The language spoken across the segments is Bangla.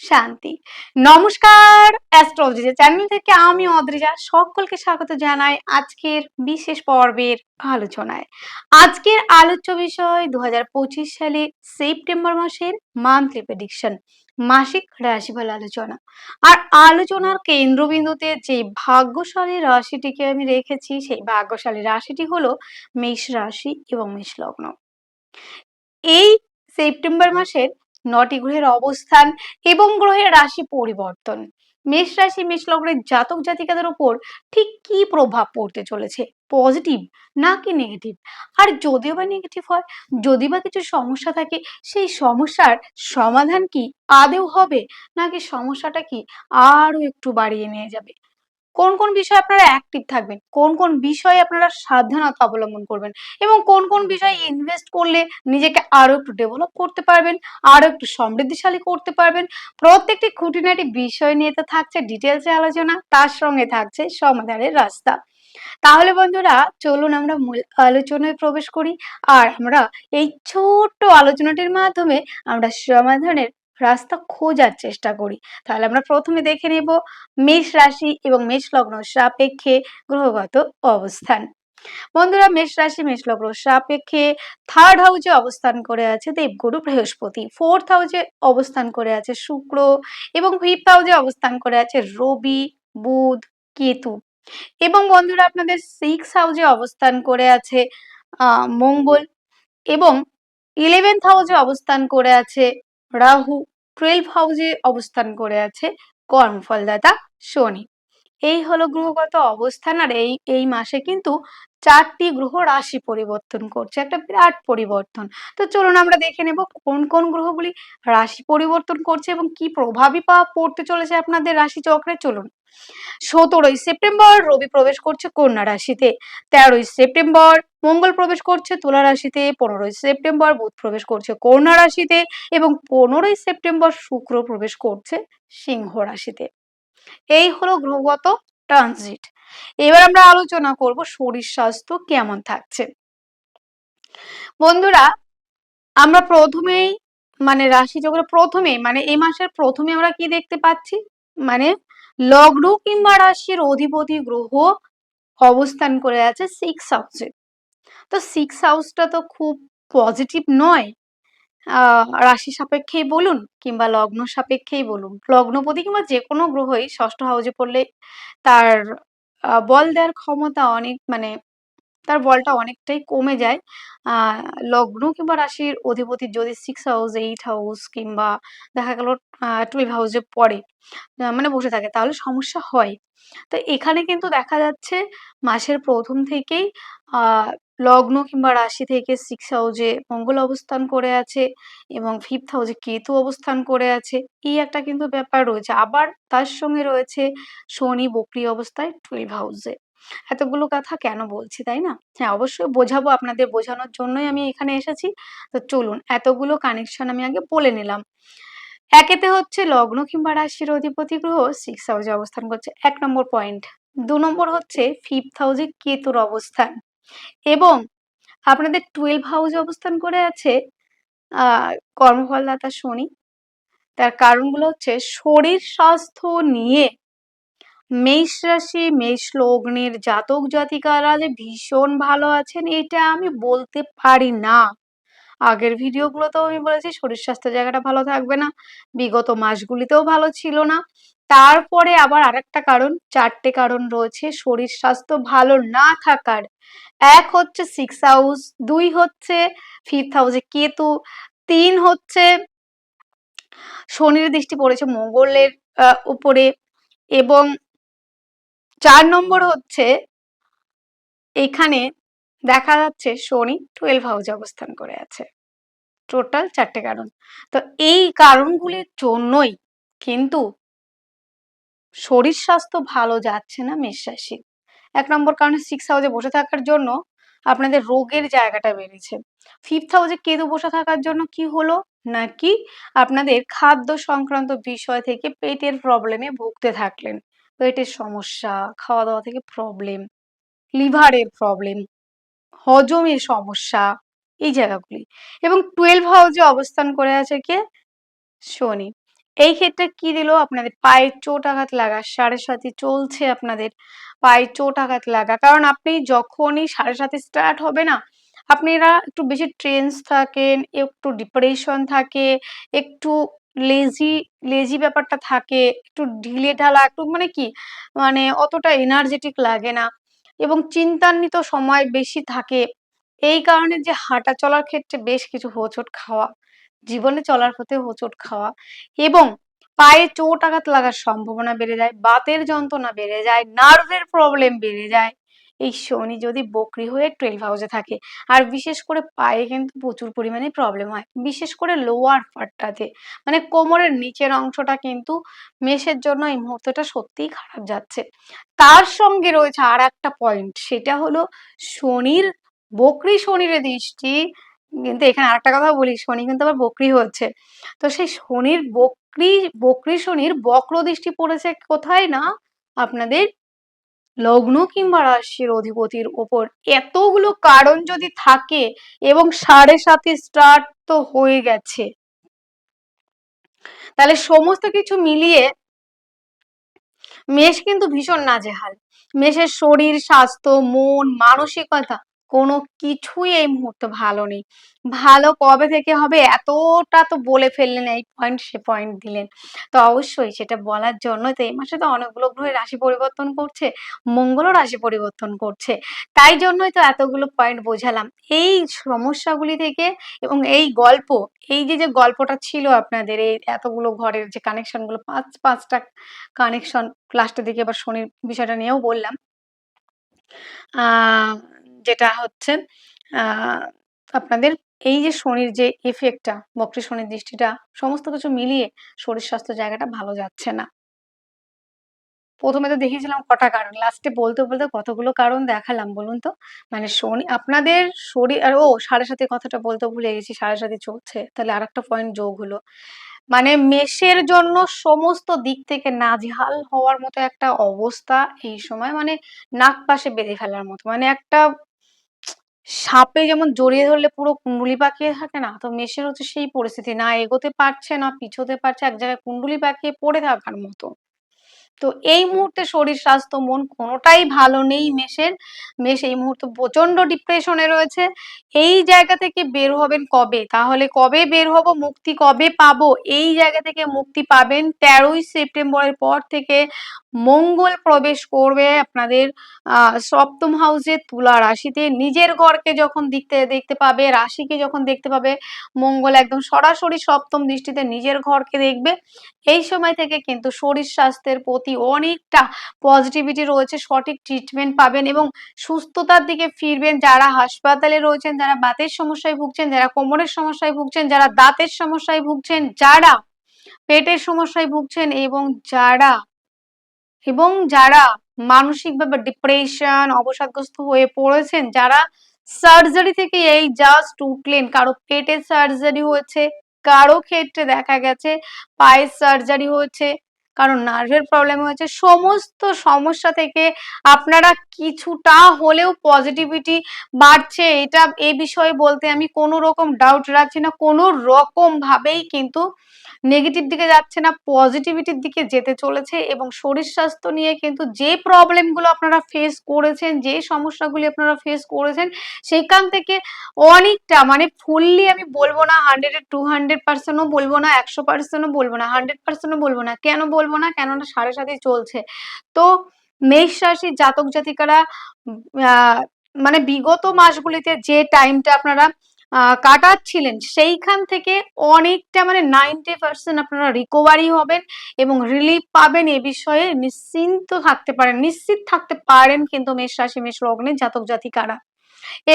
শান্তি। নমস্কার অ্যাস্ট্রোলজি চ্যানেল থেকে আমি অদ্রিজা, সকলকে স্বাগত জানাই আজকের বিশেষ পর্বের আলোচনায়। আজকের আলোচ্য বিষয় দু সালে সেপ্টেম্বর মাসের মান্থলি প্রেডিকশন মাসিক রাশিফল আলোচনা। আর আলোচনার কেন্দ্রবিন্দুতে যে ভাগ্যশালী রাশিটিকে আমি রেখেছি, সেই ভাগ্যশালী রাশিটি হলো মেষ রাশি এবং মেষ লগ্ন। এই সেপ্টেম্বর মাসের নটি গ্রহের অবস্থান এবং গ্রহের রাশি পরিবর্তন। মেষ রাশি, মেষ লগ্নের জাতক জাতিকাদের উপর ঠিক কি প্রভাব পড়তে চলেছে? পজিটিভ নাকি নেগেটিভ আর যদিও বা নেগেটিভ হয়, যদি বা কিছু সমস্যা থাকে, সেই সমস্যার সমাধান কি আদেও হবে? নাকি সমস্যাটা কি আরও একটু বাড়িয়ে নিয়ে যাবে? কোন কোন বিষয়ে আপনারা অ্যাক্টিভ থাকবেন? কোন কোন বিষয়ে আপনারা সাবধানতা অবলম্বন করবেন? এবং কোন কোন বিষয়ে ইনভেস্ট করলে নিজেকে আরও একটু ডেভেলপ করতে পারবেন, আরও একটু সমৃদ্ধিশালী করতে পারবেন? প্রত্যেকটি খুঁটিনাটি বিষয় নিয়ে তো থাকছে ডিটেলসে আলোচনা, তার সঙ্গে থাকছে সমাধানের রাস্তা। তাহলে বন্ধুরা, চলুন আমরা মূল আলোচনায় প্রবেশ করি। আর আমরা এই ছোট্ট আলোচনাটির মাধ্যমে আমরা সমাধানের রাস্তা খোঁজার চেষ্টা করি। তাহলে আমরা প্রথমে দেখে নেব মেষ রাশি এবং মেষ লগ্ন সাপেক্ষে গ্রহগত অবস্থান। বন্ধুরা, মেষ রাশি, মেষ লগ্ন সাপেক্ষে থার্ড হাউসে অবস্থান করে আছে দেবগুরু বৃহস্পতি। ফোর্থ হাউসে অবস্থান করে আছে শুক্র এবং ফিফথ হাউসে অবস্থান করে আছে রবি, বুধ, কেতু। এবং বন্ধুরা, আপনাদের সিক্স হাউসে অবস্থান করে আছে মঙ্গল এবং ইলেভেন্থ হাউসে অবস্থান করে আছে রাহু টুয়েলভ হাউসে অবস্থান করে আছে, কর্মফলদাতা শনি। এই হলো গ্রহগত অবস্থান আর এই এই মাসে কিন্তু চারটি গ্রহ রাশি পরিবর্তন করছে, একটা বিরাট পরিবর্তন। তো চলুন আমরা দেখে নেব কোন কোন গ্রহগুলি রাশি পরিবর্তন করছে এবং কি প্রভাবই পা, পড়তে চলেছে আপনাদের রাশি চক্রে, চলুন। সতেরোই সেপ্টেম্বর রবি প্রবেশ করছে কন্যা রাশিতে, তেরোই সেপ্টেম্বর মঙ্গল প্রবেশ করছে তুলা রাশিতে, পনেরোই সেপ্টেম্বর বুধ প্রবেশ করছে কন্যা রাশিতে এবং পনেরোই সেপ্টেম্বর শুক্র প্রবেশ করছে সিংহ রাশিতে। এই হলো গ্রহগত ট্রানজিট। এবার আমরা আলোচনা করব শরীর স্বাস্থ্য কেমন থাকছে। বন্ধুরা, আমরা প্রথমেই মানে রাশি চক্রে প্রথমে মানে এই মাসের প্রথমে আমরা কি দেখতে পাচ্ছি? মানে লগ্ন কিংবা রাশির অধিপতি গ্রহ অবস্থান করে আছে সিক্স হাউসে তো সিক্স হাউসটা তো খুব পজিটিভ নয়। রাশি সাপেক্ষেই বলুন কিংবা লগ্ন সাপেক্ষেই বলুন। লগ্নপতি কিংবা যে কোনো গ্রহই ষষ্ঠ হাউসে পড়লে তার বল দেওয়ার ক্ষমতা অনেক মানে তার বলটা অনেকটাই কমে যায়। লগ্ন কিংবা রাশির অধিপতি যদি সিক্স হাউস এইট হাউস কিংবা দেখা গেল টুয়েলভ হাউসে পড়ে মানে বসে থাকে, তাহলে সমস্যা হয়। তো এখানে কিন্তু দেখা যাচ্ছে মাসের প্রথম থেকেই লগ্ন কিংবা রাশি থেকে সিক্স হাউসে মঙ্গল অবস্থান করে আছে এবং ফিফথ হাউসে কেতু অবস্থান করে আছে। এই একটা কিন্তু ব্যাপার রয়েছে। আবার তার সঙ্গে রয়েছে শনি বক্রি অবস্থায় টুয়েলভ হাউসে এতগুলো কথা কেন বলছি, তাই না? হ্যাঁ অবশ্যই বোঝাবো আপনাদের বোঝানোর জন্যই আমি এখানে এসেছি। তো চলুন, এতগুলো কানেকশন আমি আগে বলে নিলাম। একেতে হচ্ছে লগ্ন কিংবা রাশির অধিপতি গ্রহ সিক্স হাউসে অবস্থান করছে। এক নম্বর পয়েন্ট দু নম্বর হচ্ছে ফিফথ হাউসে কেতুর অবস্থান। এবং আপনাদের টুয়েলভ হাউসে অবস্থান করে আছে কর্মফলদাতা শনি। তার কারণগুলো হচ্ছে শরীর স্বাস্থ্য নিয়ে মেষ রাশি, মেষ লগ্নের জাতক জাতিকারা যে ভীষণ ভালো আছেন, এটা আমি বলতে পারি না। আগের ভিডিওগুলোতেও আমি বলেছি, শরীর স্বাস্থ্য জায়গাটা ভালো থাকবে না, বিগত মাসগুলিতেও ভালো ছিল না। তারপরে আবার আরেকটা কারণ, চারটে কারণ রয়েছে, শরীর স্বাস্থ্য ভালো না থাকার। এক হচ্ছে সিক্স হাউস দুই হচ্ছে ফিফথ হাউসে কেতু, তিন হচ্ছে শনির দৃষ্টি পড়েছে মঙ্গলের উপরে এবং চার নম্বর হচ্ছে, এখানে দেখা যাচ্ছে শনি টুয়েলভ হাউসে অবস্থান করে আছে। টোটাল চারটে কারণ। তো এই কারণগুলির জন্যই কিন্তু শরীর স্বাস্থ্য ভালো যাচ্ছে না মেষ রাশি। এক নম্বর কারণে সিক্স হাউসে বসে থাকার জন্য আপনাদের রোগের জায়গাটা বেড়েছে। ফিফথ হাউসে কেতু বসে থাকার জন্য কি হলো? নাকি আপনাদের খাদ্য সংক্রান্ত বিষয় থেকে পেটের প্রবলেমে ভুগতে থাকলেন। পেটের সমস্যা। খাওয়া দাওয়া থেকে প্রবলেম লিভারের প্রবলেম হজমের সমস্যা, এই জায়গাগুলি। এবং টুয়েলভ হাউসে অবস্থান করে আছে কে? শনি এই ক্ষেত্রে কি দিল আপনাদের? পায়ে চোট আঘাত লাগা, সাড়ে সাথে চলছে আপনাদের পায়ে চোট আঘাত লাগা। কারণ আপনি যখনই সাড়ে সাথে স্টার্ট হবে না আপনারা একটু বেশি ট্রেন্স থাকেন, একটু ডিপ্রেশন থাকে, একটু লেজি লেজি ব্যাপারটা থাকে, একটু ঢিলে ঢালা, একটু মানে কি মানে অতটা এনার্জেটিক লাগে না এবং চিন্তান্বিত সময় বেশি থাকে। এই কারণে যে হাঁটা চলার ক্ষেত্রে বেশ কিছু হোঁচট খাওয়া, জীবনে চলার পথে হোঁচট খাওয়া এবং পায়ে চোট আঘাত লাগার সম্ভাবনা বেড়ে যায়, বাতের যন্ত্রণা বেড়ে যায় নার্ভের প্রবলেম বেড়ে যায়। এই শনি যদি বকরি হয়ে টুয়েলভ হাউসে থাকে, আর বিশেষ করে পায়ে কিন্তু প্রচুর পরিমাণে প্রবলেম হয়। বিশেষ করে লোয়ার পার্টটাতে মানে কোমরের নিচের অংশটা কিন্তু মেষের জন্য এই মুহূর্তটা সত্যিই খারাপ যাচ্ছে। তার সঙ্গে রয়েছে আর একটা পয়েন্ট সেটা হলো শনির, বকরি শনির দৃষ্টি, কিন্তু এখানে আরেকটা কথা বলি, শনি কিন্তু আবার বকরি হচ্ছে। তো সেই শনির বকরি বকরি শনির বক্র দৃষ্টি পড়েছে কোথায় না আপনাদের লগ্ন কিংবা রাশির অধিপতির ওপর এতগুলো কারণ যদি থাকে এবং সাড়ে সাথে স্টার্ট তো হয়ে গেছে। তাহলে সমস্ত কিছু মিলিয়ে মেষ কিন্তু ভীষণ নাজেহাল। মেষের শরীর, স্বাস্থ্য, মন, মানসিকতা কোনো কিছুই এই মুহূর্তে ভালো নেই। ভালো কবে থেকে হবে এতটা তো বলে ফেললেন, এই পয়েন্ট সে পয়েন্ট দিলেন। তো অবশ্যই সেটা বলার জন্য তো এই মাসে তো অনেকগুলো গ্রহের রাশি পরিবর্তন করছে, মঙ্গলও রাশি পরিবর্তন করছে। তাই জন্যই তো এতগুলো পয়েন্ট বোঝালাম। এই সমস্যাগুলি থেকে এবং এই গল্প, এই যে যে গল্পটা ছিল আপনাদের, এই এতগুলো ঘরের যে কানেকশনগুলো পাঁচ, পাঁচটা কানেকশন লাস্টের দিকে এবার শনির বিষয়টা নিয়েও বললাম। আহ যেটা হচ্ছে আপনাদের এই যে শনির যে এফেক্টটা বক্রী শনির দৃষ্টিটা, সমস্ত কিছু মিলিয়ে শরীর স্বাস্থ্য জায়গাটা ভালো যাচ্ছে না। প্রথমে তো দেখিয়েছিলাম কটা কারণ লাস্টে বলতে বলতে কতগুলো কারণ দেখালাম, বলুন তো? মানে শনি, আপনাদের শরীর, আর ও সাড়ে সাথে কথাটা বলতে ভুলে গেছি, সাড়ে সাথে চলছে, তাহলে আর একটা পয়েন্ট যোগ হলো। মানে মেষের জন্য সমস্ত দিক থেকে নাজেহাল হওয়ার মতো একটা অবস্থা এই সময় মানে নাক পাশে বেঁধে ফেলার মতো মানে একটা সাপে যেমন জড়িয়ে ধরলে পুরো কুণ্ডুলি পাকিয়ে থাকে না, তো মেষের হচ্ছে সেই পরিস্থিতি। না এগোতে পারছে, না পিছোতে পারছে, এক জায়গায় কুণ্ডুলি পাকিয়ে পড়ে থাকার মতো। তো এই মুহূর্তে শরীর স্বাস্থ্য মন কোনোটাই ভালো নেই মেষের মেষ এই মুহূর্তে প্রচণ্ড ডিপ্রেশনে রয়েছে। এই জায়গা থেকে বের হবেন কবে? তাহলে কবে বের হব মুক্তি কবে পাবো? এই জায়গা থেকে মুক্তি পাবেন তেরোই সেপ্টেম্বরের পর থেকে মঙ্গল প্রবেশ করবে আপনাদের আহ সপ্তম হাউসে তুলা রাশিতে। নিজের ঘরকে যখন দেখতে দেখতে পাবে রাশিকে যখন দেখতে পাবে মঙ্গল একদম সরাসরি সপ্তম দৃষ্টিতে নিজের ঘরকে দেখবে। এই সময় থেকে কিন্তু শরীর স্বাস্থ্যের প্রতি অনেকটা পজিটিভিটি রয়েছে, সঠিক ট্রিটমেন্ট পাবেন এবং সুস্থতার দিকে ফিরবেন। যারা হাসপাতালে রয়েছেন, যারা বাতের সমস্যায় ভুগছেন, যারা কোমরের সমস্যায় ভুগছেন, যারা দাঁতের সমস্যায় ভুগছেন, যারা পেটের সমস্যায় ভুগছেন এবং যারা এবং যারা মানসিকভাবে ডিপ্রেশন অবসাদগ্রস্ত হয়ে পড়েছেন, যারা সার্জারি থেকে এই জাস্ট উঠলেন, কারও পেটের সার্জারি হয়েছে, কারও ক্ষেত্রে দেখা গেছে পায়ের সার্জারি হয়েছে কারণ নার্ভের প্রবলেম হয়েছে। সমস্ত সমস্যা থেকে আপনারা কিছুটা হলেও পজিটিভিটি বাড়ছে। এটা এ বিষয়ে বলতে আমি কোনো রকম ডাউট রাখছি না। কোনো রকম ভাবেই কিন্তু নেগেটিভ দিকে যাচ্ছে না পজিটিভিটির দিকে যেতে চলেছে এবং শরীর স্বাস্থ্য নিয়ে কিন্তু যে প্রবলেমগুলো আপনারা ফেস করেছেন, যে সমস্যাগুলি আপনারা ফেস করেছেন, সেখান থেকে অনেকটা মানে ফুললি আমি বলব না হান্ড্রেড টু হান্ড্রেড পার্সেন্টও বলব না, একশো পার্সেন্টও বলব না হান্ড্রেড পার্সেন্টও বলব না। কেন বলব না কেননা সাড়ে সাথে চলছে। তো মেষ রাশির জাতক জাতিকারা মানে বিগত মাসগুলিতে যে টাইমটা আপনারা কাটাচ্ছিলেন, সেইখান থেকে অনেকটা মানে নাইনটি পার্সেন্ট আপনারা রিকভারি হবেন এবং রিলিফ পাবেন এ বিষয়ে নিশ্চিন্ত থাকতে পারেন, নিশ্চিত থাকতে পারেন কিন্তু মেষ রাশি, মেষ লগ্নের জাতক জাতিকারা।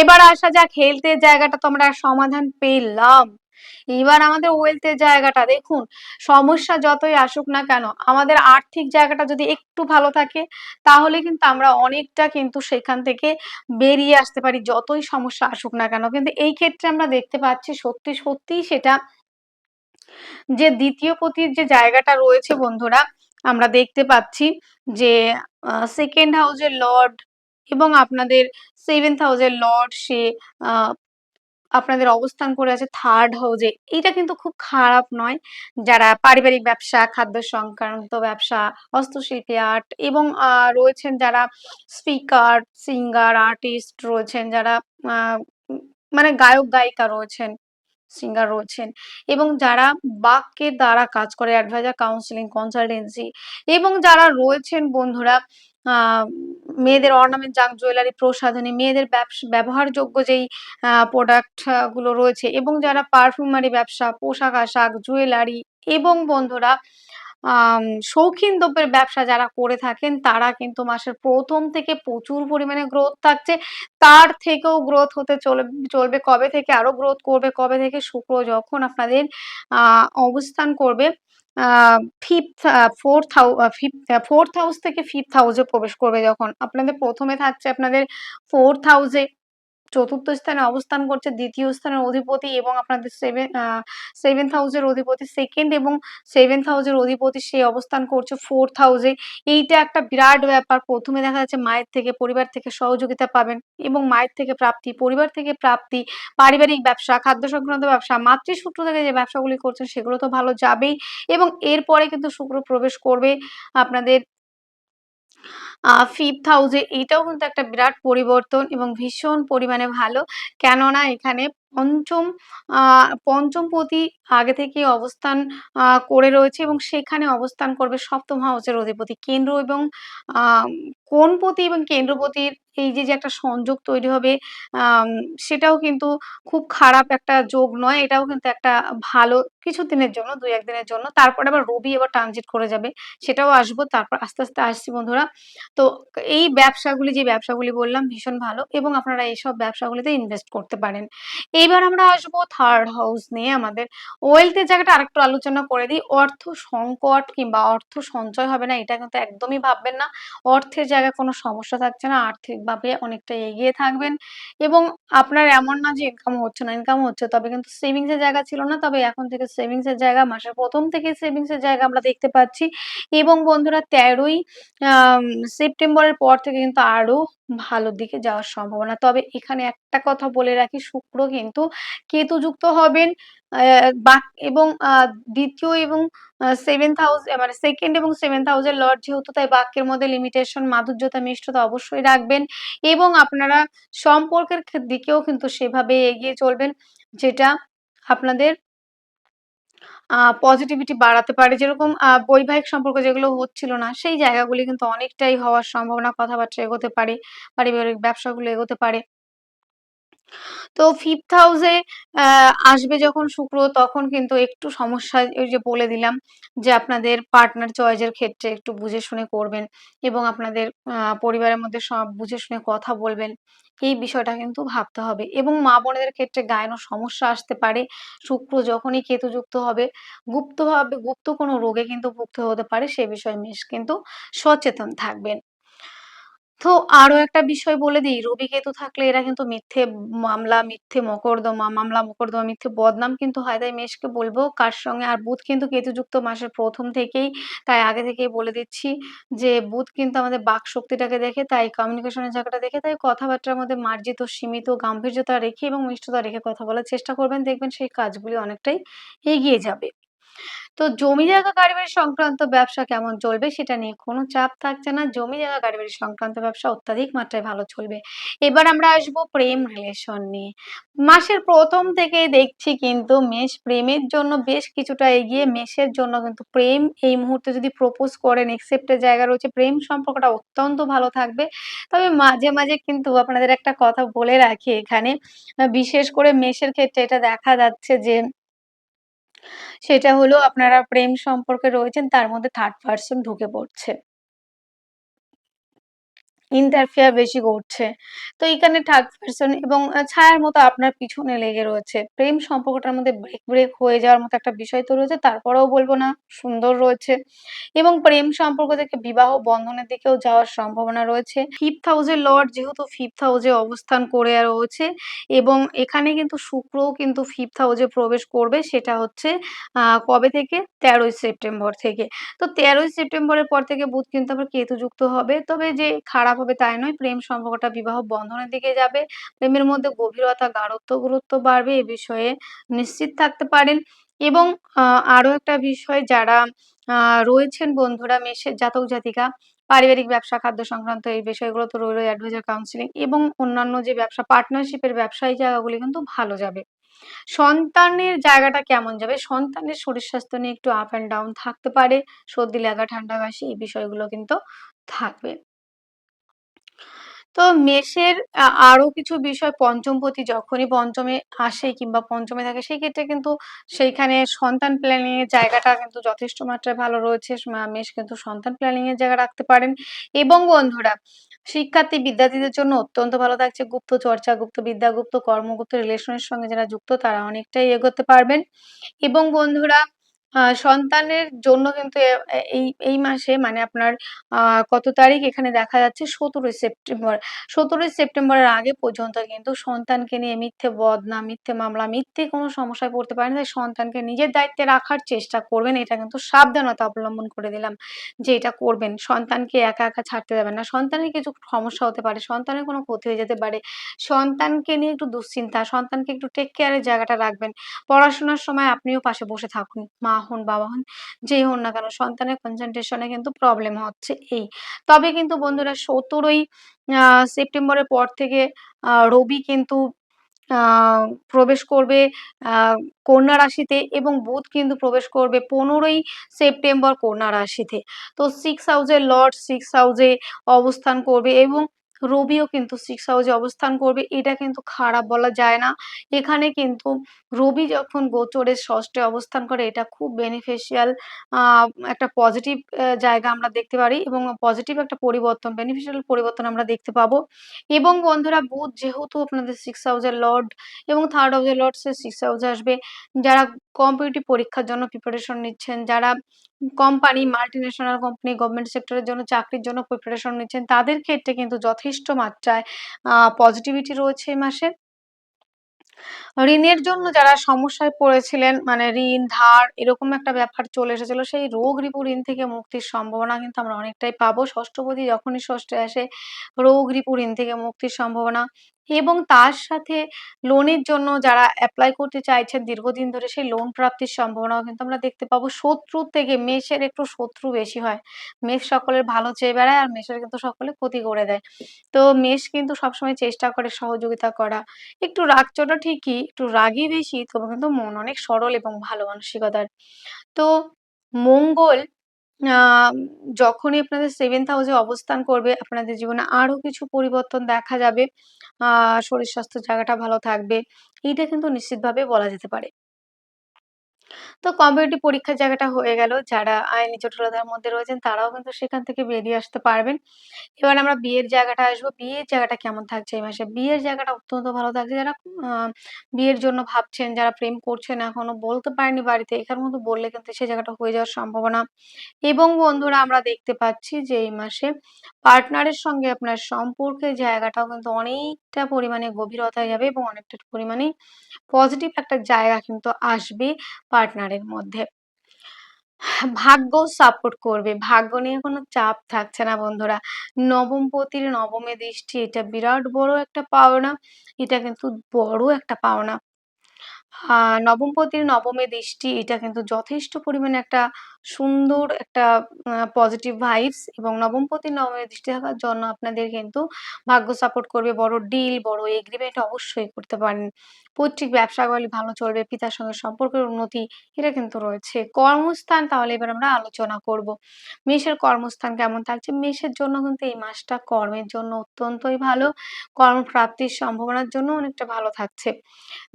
এবার আসা যাক হেলথের জায়গাটা তো আমরা সমাধান পেলাম। এবার আমাদের ওয়েলথের জায়গাটা, দেখুন, সমস্যা যতই আসুক না কেন, আমাদের আর্থিক জায়গাটা যদি একটু ভালো থাকে, তাহলে কিন্তু আমরা অনেকটা কিন্তু সেখান থেকে বেরিয়ে আসতে পারি, যতই সমস্যা আসুক না কেন। কিন্তু এই ক্ষেত্রে আমরা দেখতে পাচ্ছি, সত্যি সত্যিই সেটা যে দ্বিতীয় পতির যে জায়গাটা রয়েছে বন্ধুরা, আমরা দেখতে পাচ্ছি যে সেকেন্ড হাউসের লর্ড এবং আপনাদের সেভেন্থ হাউসের লর্ড সে আপনাদের অবস্থান করে আছে থার্ড হাউজে এটা কিন্তু খুব খারাপ নয়। যারা পারিবারিক ব্যবসা, খাদ্য সংক্রান্ত ব্যবসা, হস্তশিল্পী আর্ট এবং রয়েছেন যারা স্পিকার সিঙ্গার আর্টিস্ট রয়েছেন, যারা মানে গায়ক, গায়িকা রয়েছেন। সিঙ্গার রয়েছেন এবং যারা বাক্যের দ্বারা কাজ করে অ্যাডভাইজার কাউন্সিলিং কনসালটেন্সি এবং যারা রয়েছেন বন্ধুরা মেয়েদের অর্নামেন্ট জাঙ্ক জুয়েলারি প্রসাধনী, মেয়েদের ব্যবসা, ব্যবহারযোগ্য যেই প্রোডাক্টগুলো রয়েছে এবং যারা পারফিউমারি ব্যবসা, পোশাক আশাক জুয়েলারি এবং বন্ধুরা শৌখিন দ্রব্যের ব্যবসা যারা করে থাকেন, তারা কিন্তু মাসের প্রথম থেকে প্রচুর পরিমাণে গ্রোথ থাকছে। তার থেকেও গ্রোথ হতে চলে, চলবে কবে থেকে, আরও গ্রোথ করবে কবে থেকে, শুক্র যখন আপনাদের অবস্থান করবে ফোর্থ ফোর্থ হাউস থেকে ফিফথ হাউসে প্রবেশ করবে যখন। আপনাদের প্রথমে থাকছে আপনাদের ফোর্থ হাউসে চতুর্থ স্থানে অবস্থান করছে, দ্বিতীয় স্থানের অধিপতি এবং আপনাদের সেভেন সেভেন্থ হাউসের অধিপতি সেকেন্ড এবং সেভেন্থ হাউসের অধিপতি সে অবস্থান করছে ফোর্থ হাউসে এইটা একটা বিরাট ব্যাপার। প্রথমে দেখা যাচ্ছে মায়ের থেকে, পরিবার থেকে সহযোগিতা পাবেন এবং মায়ের থেকে প্রাপ্তি, পরিবার থেকে প্রাপ্তি, পারিবারিক ব্যবসা, খাদ্য সংক্রান্ত ব্যবসা, মাতৃসূত্র থেকে যে ব্যবসাগুলি করছেন সেগুলো তো ভালো যাবেই এবং এরপরে কিন্তু শুক্র প্রবেশ করবে। আপনাদের ফিফথ হাউসে এটাও কিন্তু একটা বিরাট পরিবর্তন এবং ভীষণ পরিমাণে ভালো। কেননা এখানে পঞ্চম পঞ্চমপতি আগে থেকে অবস্থান করে রয়েছে এবং সেখানে অবস্থান করবে সপ্তম হাউসের অধিপতি। কেন্দ্র এবং কোনপতি এবং কেন্দ্রপতির এই যে যে একটা সংযোগ তৈরি হবে সেটাও কিন্তু খুব খারাপ একটা যোগ নয়। এটাও কিন্তু একটা ভালো কিছু দিনের জন্য, দুই একদিনের জন্য। তারপরে আবার রবি এবার ট্রানজিট করে যাবে, সেটাও আসব। তারপর আস্তে আস্তে আসছি বন্ধুরা। তো এই ব্যবসাগুলি, যে ব্যবসাগুলি বললাম, ভীষণ ভালো এবং আপনারা এইসব ব্যবসাগুলিতে ইনভেস্ট করতে পারেন। এইবার আমরা আসব থার্ড হাউস নিয়ে আমাদের। ওয়েলথের জায়গাটা আরেকটু আলোচনা করে দিই। অর্থ সংকট কিংবা অর্থ সঞ্চয় হবে না, এটা কিন্তু একদমই ভাববেন না। অর্থের জায়গায় কোনো সমস্যা থাকছে না, আর্থিকভাবে অনেকটা এগিয়ে থাকবেন এবং আপনার এমন না যে ইনকাম হচ্ছে না ইনকাম হচ্ছে, তবে কিন্তু সেভিংস এর জায়গা ছিল না, তবে এখন থেকে সেভিংস এর জায়গা, মাসের প্রথম থেকে সেভিংস এর জায়গা আমরা দেখতে পাচ্ছি এবং বন্ধুরা তেরোই সেপ্টেম্বরের পর থেকে কিন্তু আরও ভালো দিকে যাওয়ার সম্ভাবনা। তবে এখানে একটা কথা বলে রাখি, শুক্র কিন্তু কেতুযুক্ত হবেন। এবং দ্বিতীয় এবং সেভেন্থ হাউস মানে সেকেন্ড এবং সেভেন্থ হাউসের লর্ড যেহেতু, তাই বাক্যের মধ্যে লিমিটেশন মাধুর্যতা, মিষ্টতা অবশ্যই রাখবেন এবং আপনারা সম্পর্কের দিকেও কিন্তু সেভাবে এগিয়ে চলবেন যেটা আপনাদের পজিটিভিটি বাড়াতে পারে। যেরকম বৈবাহিক সম্পর্ক যেগুলো হচ্ছিল না, সেই জায়গাগুলি কিন্তু অনেকটাই হওয়ার সম্ভাবনা, কথাবার্তা এগোতে পারে, পারিবারিক ব্যবসাগুলো এগোতে পারে। তো ফিফথ হাউসে আসবে যখন শুক্র, তখন কিন্তু একটু সমস্যা ওই যে বলে দিলাম যে আপনাদের পার্টনার চয়েসের ক্ষেত্রে একটু বুঝে শুনে করবেন এবং আপনাদের পরিবারের মধ্যে সব বুঝে শুনে কথা বলবেন। এই বিষয়টা কিন্তু ভাবতে হবে এবং মা বোনেদের ক্ষেত্রে গায়েনও সমস্যা আসতে পারে। শুক্র যখনই কেতুযুক্ত হবে, গুপ্তভাবে, গুপ্ত কোনো রোগে কিন্তু ভুগতে হতে পারে, সে বিষয়ে মেষ কিন্তু সচেতন থাকবেন। তো আরও একটা বিষয় বলে দিই। রবি কেতু থাকলে এরা কিন্তু মিথ্যে মামলা, মিথ্যে মকদ্দমা, মামলা, মকদ্দমা, মিথ্যে বদনাম কিন্তু হয়। তাই মেষকে বলব, কার সঙ্গে? আর বুধ কিন্তু কেতুযুক্ত মাসের প্রথম থেকেই, তাই আগে থেকেই বলে দিচ্ছি যে, বুধ কিন্তু আমাদের বাক শক্তিটাকে দেখে, তাই কমিউনিকেশনের জায়গাটা দেখে, তাই কথাবার্তার মধ্যে মার্জিত, সীমিত, গাম্ভীর্যতা রেখে এবং মিষ্টতা রেখে কথা বলার চেষ্টা করবেন। দেখবেন সেই কাজগুলি অনেকটাই এগিয়ে যাবে। তো জমি জায়গা গাড়ি সংক্রান্ত ব্যবসা কেমন চলবে সেটা নিয়ে কোনো চাপ থাকছে না। জমি জায়গা গাড়ি সংক্রান্ত ব্যবসা অত্যাধিক মাত্রায় ভালো চলবে। এবার আমরা আসব প্রেম রিলেশন নিয়ে। মাসের প্রথম থেকে দেখছি কিন্তু মেষ প্রেমের জন্য বেশ কিছুটা এগিয়ে, মেষের জন্য কিন্তু প্রেম এই মুহূর্তে যদি প্রপোজ করেন একসেপ্টের জায়গা রয়েছে, প্রেম সম্পর্কটা অত্যন্ত ভালো থাকবে। তবে মাঝে মাঝে কিন্তু আপনাদের একটা কথা বলে রাখি এখানে। বিশেষ করে মেষের ক্ষেত্রে এটা দেখা যাচ্ছে যে সেটা হলো আপনারা প্রেম সম্পর্কে রয়েছেন তার মধ্যে থার্ড পার্সন ঢুকে পড়ছে। ইন্টারফেয়ার বেশি করছে। তো এখানে থার্ড পারসন এবং ছায়ার মতো আপনার পিছনে লেগে রয়েছে। প্রেম সম্পর্কটার মধ্যে ব্রেক, ব্রেক হয়ে যাওয়ার মতো একটা বিষয় তো রয়েছে। তারপরেও বলব না সুন্দর রয়েছে এবং প্রেম সম্পর্ক থেকে বিবাহ বন্ধনের দিকেও যাওয়ার সম্ভাবনা রয়েছে। ফিফথ হাউস লর্ড যেহেতু ফিফথ হাউস অবস্থান করে রয়েছে এবং এখানে কিন্তু শুক্রও কিন্তু ফিফথ হাউস প্রবেশ করবে সেটা হচ্ছে কবে থেকে? ১৩ই সেপ্টেম্বর থেকে। তো ১৩ই সেপ্টেম্বরের পর থেকে বুধ কিন্তু আবার কেতুযুক্ত হবে। তবে যে খারাপ হবে তাই নয়। প্রেম সম্পর্কটা বিবাহ বন্ধনের দিকে যাবে। প্রেমের মধ্যে গভীরতা, গাঢ়ত্ব, গুরুত্ব বাড়বে এ বিষয়ে নিশ্চিত থাকতে পারেন। এবং আরও একটা বিষয় যারা রয়েছেন বন্ধুরা, মেষের জাতক জাতিকা, পারিবারিক ব্যবসা, খাদ্য সংক্রান্ত এই বিষয়গুলো তো রইল অ্যাডভাইজার কাউন্সিলিং এবং অন্যান্য যে ব্যবসা পার্টনারশিপের ব্যবসায়ী জায়গাগুলি কিন্তু ভালো যাবে। সন্তানের জায়গাটা কেমন যাবে? সন্তানের শরীর স্বাস্থ্য নিয়ে একটু আপ অ্যান্ড ডাউন থাকতে পারে। সর্দি লাগা ঠান্ডা, কাশি এই বিষয়গুলো কিন্তু থাকবে। তো মেষের আরও কিছু বিষয় পঞ্চমপতি যখনই পঞ্চমে আসে কিংবা পঞ্চমে থাকে সেই ক্ষেত্রে কিন্তু সেইখানে সন্তান প্ল্যানিং এর জায়গাটা কিন্তু যথেষ্ট মাত্রায় ভালো রয়েছে। মেষ কিন্তু সন্তান প্ল্যানিং এর জায়গা রাখতে পারেন এবং বন্ধুরা শিক্ষার্থী বিদ্যার্থীদের জন্য অত্যন্ত ভালো থাকছে। গুপ্ত চর্চা, গুপ্ত বিদ্যা, গুপ্ত কর্ম, রিলেশনের সঙ্গে যারা যুক্ত তারা অনেকটাই এগোতে পারবেন এবং বন্ধুরা সন্তানের জন্য কিন্তু এই এই মাসে মানে আপনার কত তারিখ এখানে দেখা যাচ্ছে ১৭ই সেপ্টেম্বর। ১৭ই সেপ্টেম্বরের আগে পর্যন্ত কিন্তু সন্তানকে নিয়ে মিথ্যে বদনাম, মিথ্যে মামলা, মিথ্যে কোনো সমস্যায় পড়তে পারেন। তাই সন্তানকে নিজের দায়িত্বে রাখার চেষ্টা করবেন। এটা কিন্তু সাবধানতা অবলম্বন করে দিলাম যে এটা করবেন। সন্তানকে একা, একা ছাড়তে যাবেন না। সন্তানের কিছু সমস্যা হতে পারে, সন্তানের কোনো ক্ষতি হয়ে যেতে পারে। সন্তানকে নিয়ে একটু দুশ্চিন্তা, সন্তানকে একটু টেক কেয়ার এর জায়গাটা রাখবেন। পড়াশোনার সময় আপনিও পাশে বসে থাকুন। মা হন, বাবা হন, যেই হন না কেন সন্তানের কনসেনট্রেশন কিন্তু প্রবলেম হচ্ছে এই। তবে কিন্তু বন্ধুরা ১৭ই আ সেপ্টেম্বরের পর থেকে রবি কিন্তু প্রবেশ করবে কন্যা রাশিতে এবং বুধ কিন্তু প্রবেশ করবে ১৫ই সেপ্টেম্বর কন্যা রাশিতে। তো 6 হাউস এর লর্ড 6 হাউস এ অবস্থান করবে এবং রবিও কিন্তু 6 হাউস অবস্থান করবে। এটা কিন্তু খারাপ বলা যায় না। এখানে কিন্তু রবি যখন গোচরের ষষ্ঠে অবস্থান করে এটা খুব বেনিফিশিয়াল একটা পজিটিভ জায়গা আমরা দেখতে পারি এবং পজিটিভ একটা পরিবর্তন বেনিফিশিয়াল পরিবর্তন আমরা দেখতে পাবো এবং বন্ধুরা বুধ যেহেতু আপনাদের 6 হাউস এর লর্ড এবং 3rd হাউস এর লর্ড সে 6 হাউস আসবে। যারা কম্পিটিটিভ পরীক্ষার জন্য প্রিপারেশন নিচ্ছেন, যারা কোম্পানি, মাল্টিন্যাশনাল কোম্পানি, গভর্নমেন্ট সেক্টরের জন্য চাকরির জন্য প্রিপারেশন নিচ্ছেন তাদের ক্ষেত্রে কিন্তু যথেষ্ট মাত্রায় পজিটিভিটি রয়েছে এই মাসে। ঋণের জন্য যারা সমস্যায় পড়েছিলেন মানে ঋণ, ধার এরকম একটা ব্যাপার চলে এসেছিল সেই রোগ রিপু ঋণ থেকে মুক্তির সম্ভাবনা কিন্তু আমরা অনেকটাই পাবো। ষষ্ঠপতি যখনই ষষ্ঠে আসে রোগ রিপু ঋণ থেকে মুক্তির সম্ভাবনা এবং তার সাথে লোনের জন্য যারা অ্যাপ্লাই করতে চাইছেন দীর্ঘদিন ধরে সেই লোন প্রাপ্তির সম্ভাবনাও কিন্তু আমরা দেখতে পাবো। শত্রুর থেকে মেষের একটু শত্রু বেশি হয়। মেষ সকলের ভালো চেয়ে বেড়ায় আর মেষের কিন্তু সকলে ক্ষতি করে দেয়। তো মেষ কিন্তু সবসময় চেষ্টা করে সহযোগিতা করা। একটু রাগচোটা ঠিকই, একটু রাগই বেশি তবে কিন্তু মন অনেক সরল এবং ভালো মানসিকতার। তো মঙ্গল আ যখনই আপনাদের 7th হাউসে অবস্থান করবে, আপনাদের জীবনে আরও কিছু পরিবর্তন দেখা যাবে। আহ শরীর স্বাস্থ্যের জায়গাটা ভালো থাকবে। এইটা কিন্তু নিশ্চিতভাবে বলা যেতে পারে। তো কম্পিটিটিভ পরীক্ষার জায়গাটা হয়ে গেল। যারা আইনি জটিলতার মধ্যে রয়েছেন তারাও কিন্তু সেখান থেকে বেরিয়ে আসতে পারবেন। এবার আমরা বিয়ের জায়গাটা আসব। বিয়ের জায়গাটা কেমন থাকছে এই মাসে? বিয়ের জায়গাটা অত্যন্ত ভালো থাকছে। যারা বিয়ের জন্য ভাবছেন, যারা প্রেম করছেন এখনও বলতে পারেননি বাড়িতে, এখানের মধ্যে বললে কিন্তু সেই জায়গাটা হয়ে যাওয়ার সম্ভাবনা এবং বন্ধুরা আমরা দেখতে পাচ্ছি যে এই মাসে পার্টনারের সঙ্গে আপনার সম্পর্কের জায়গাটাও কিন্তু অনেকটা পরিমাণে গভীরতায় যাবে এবং অনেকটা পরিমাণে পজিটিভ একটা জায়গা কিন্তু আসবে পার্টনারের মধ্যে। ভাগ্য সাপোর্ট করবে। ভাগ্য নিয়ে কোনো চাপ থাকছে না বন্ধুরা। নবমপতির নবমে দৃষ্টি, এটা বিরাট বড় একটা পাওনা। এটা কিন্তু বড় একটা পাওনা। নবমপতির নবমে দৃষ্টি, এটা কিন্তু যথেষ্ট পরিমাণে একটা সুন্দর একটা পজিটিভ ভাইবস এবং নবমপতির নবমে দৃষ্টি থাকার জন্য আপনাদের কিন্তু ভাগ্য সাপোর্ট করবে। বড় ডিল, বড় এগ্রিমেন্ট অবশ্যই করতে পারেন। পৈতৃক ব্যবসাগুলি ভালো চলবে। পিতার সঙ্গে সম্পর্কের উন্নতি এটা কিন্তু রয়েছে। কর্মস্থান তাহলে এবার আমরা আলোচনা করব। মেষের কর্মস্থান কেমন থাকছে? মেষের জন্য কিন্তু এই মাসটা কর্মের জন্য অত্যন্তই ভালো। কর্মপ্রাপ্তির সম্ভাবনার জন্য অনেকটা ভালো থাকছে।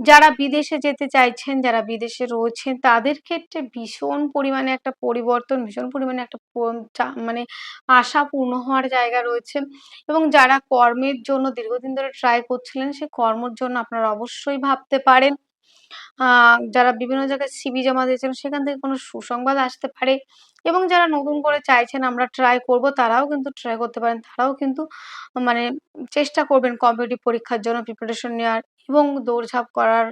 যারা বিদেশে যেতে চাইছেন, যারা বিদেশে রয়েছেন তাদের ক্ষেত্রে ভীষণ পরিমাণে একটা পরিবর্তন, ভীষণ পরিমাণে একটা মানে আশা পূর্ণ হওয়ার জায়গা রয়েছে এবং যারা কর্মের জন্য দীর্ঘদিন ধরে ট্রাই করছিলেন সে কর্মর জন্য আপনারা অবশ্যই ভাবতে পারেন। যারা বিভিন্ন জায়গায় সিভি জমা দিয়েছেন সেখান থেকে কোনো সুসংবাদ আসতে পারে এবং যারা নতুন করে চাইছেন আমরা ট্রাই করব তারাও কিন্তু ট্রাই করতে পারেন। তারাও কিন্তু মানে চেষ্টা করবেন কম্পিটিটিভ পরীক্ষার জন্য প্রিপারেশন নেওয়ার এবং দৌড়ঝাঁপ করার,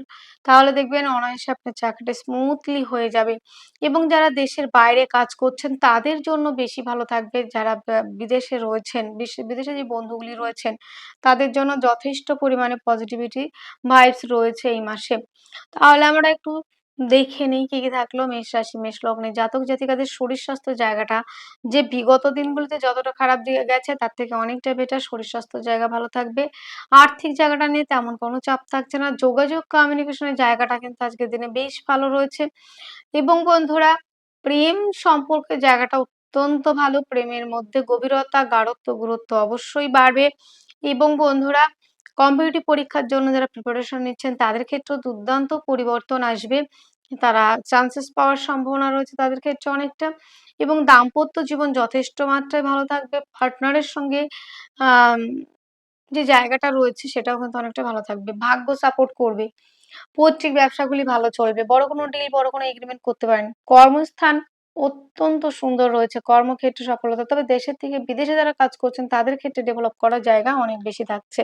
তাহলে দেখবেন অনায়াসে আপনার চাকরিটা স্মুথলি হয়ে যাবে। এবং যারা দেশের বাইরে কাজ করছেন, তাদের জন্য বেশি ভালো থাকবে। যারা বিদেশে রয়েছেন বিদেশে যে বন্ধুগুলি রয়েছেন, তাদের জন্য যথেষ্ট পরিমাণে পজিটিভিটি ভাইবস রয়েছে এই মাসে। তাহলে আমরা একটু দেখে নেই কি কি থাকল। মেষ রাশি, মেষ লগ্নে জাতক জাতিকাদের শরীর স্বাস্থ্য জায়গাটা যে বিগত দিনগুলিতে যতটা খারাপ দিকে গেছে তার থেকে অনেকটা বেটার শরীর স্বাস্থ্য জায়গা ভালো থাকবে। আর্থিক জায়গাটা নিয়ে তেমন কোনো চাপ থাকছে না। যোগাযোগ কমিউনিকেশনের জায়গাটা কিন্তু আজকের দিনে বেশ ভালো রয়েছে। এবং বন্ধুরা, প্রেম সম্পর্কে জায়গাটা অত্যন্ত ভালো। প্রেমের মধ্যে গভীরতা, গাঢ়ত্ব, গুরুত্ব অবশ্যই বাড়বে। এবং বন্ধুরা কম্পিটিটিভ পরীক্ষার জন্য যারা প্রিপারেশন নিচ্ছেন তাদের ক্ষেত্রেও দুর্দান্ত পরিবর্তন আসবে। তারা চান্সেস পাওয়ার সম্ভাবনা রয়েছে তাদের ক্ষেত্রে অনেকটা এবং দাম্পত্য জীবন যথেষ্ট মাত্রায় ভালো থাকবে। পার্টনারের সঙ্গে যে জায়গাটা রয়েছে সেটাও কিন্তু অনেকটা ভালো থাকবে। ভাগ্য সাপোর্ট করবে। পৈতৃক ব্যবসাগুলি ভালো চলবে। বড় কোনো ডিল বড় কোনো এগ্রিমেন্ট করতে পারেন। কর্মস্থান অত্যন্ত সুন্দর রয়েছে। কর্মক্ষেত্রে সফলতা। তবে দেশের থেকে বিদেশে যারা কাজ করছেন তাদের ক্ষেত্রে ডেভেলপ করার জায়গা অনেক বেশি থাকছে।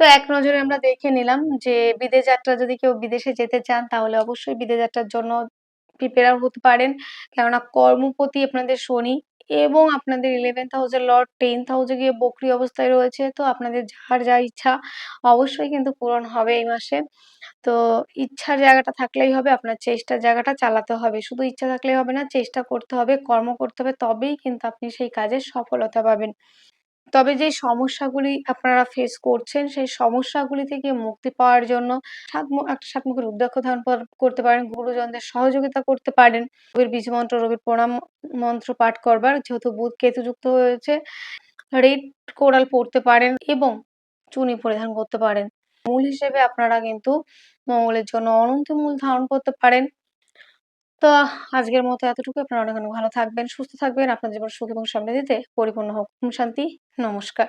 তো এক নজরে আমরা দেখে নিলাম যে বিদেশ যাত্রা যদি কেউ বিদেশে যেতে চান, তাহলে অবশ্যই বিদেশ যাত্রার জন্য প্রিপেয়ার হতে পারেন। কেননা কর্মপতি আপনাদের শনি এবং আপনাদের ইলেভেন্থ হাউসের লর্ড টেন্থ হাউসে গিয়ে বকরি অবস্থায় রয়েছে। তো আপনাদের যার যা ইচ্ছা অবশ্যই কিন্তু পূরণ হবে এই মাসে। তো ইচ্ছার জায়গাটা থাকলেই হবে, আপনার চেষ্টার জায়গাটা চালাতে হবে। শুধু ইচ্ছা থাকলেই হবে না, চেষ্টা করতে হবে, কর্ম করতে হবে, তবেই কিন্তু আপনি সেই কাজে সফলতা পাবেন। তবে যে সমস্যাগুলি আপনারা ফেস করছেন, সেই সমস্যাগুলি থেকে মুক্তি পাওয়ার জন্য একটা সাতমুখের রুদ্রাক্ষ ধারণ করতে পারেন, গুরুজনদের সহযোগিতা করতে পারেন। রবির বীজ মন্ত্র রবির প্রণাম মন্ত্র পাঠ করবার, যেহেতু বুধ কেতু যুক্ত হয়েছে রেড কোরাল পড়তে পারেন এবং চুনি পরিধান করতে পারেন। মূল হিসেবে আপনারা কিন্তু মঙ্গলের জন্য অনন্ত মূল ধারণ করতে পারেন। তো আজকের মতো এতটুকু আপনারা অনেক ভালো থাকবেন, সুস্থ থাকবেন। আপনার জীবন সুখ এবং সমৃদ্ধিতে পরিপূর্ণ হোক। শান্তি। নমস্কার।